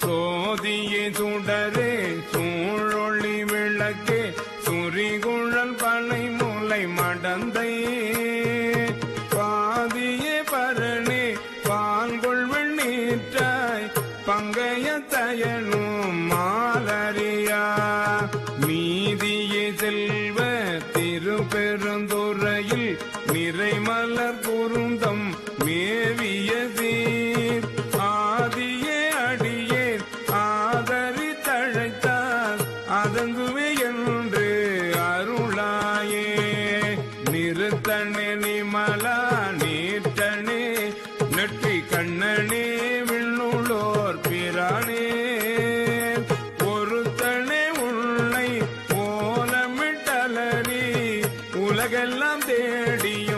சோதிய சுடரே சூழொளி விளக்கே சுரிகுழல் பனை மூளை மடந்தை பாதிய பரணே பால்கொள் நீற்றாய் பங்கைய தயனும் மாலரியா. நீதிய செல்வ திருப்பெருந்துறையில் நிறைமலர் குருந்தம் வணங்குவே என்று அருளாயே. நிறுத்தனே நிமலா நீட்டனே நெற்றி கண்ணனே விண்ணுளோர் பிரானே. பொறுத்தனே உன்னை போலமிட்டலரி உலகெல்லாம் தேடிய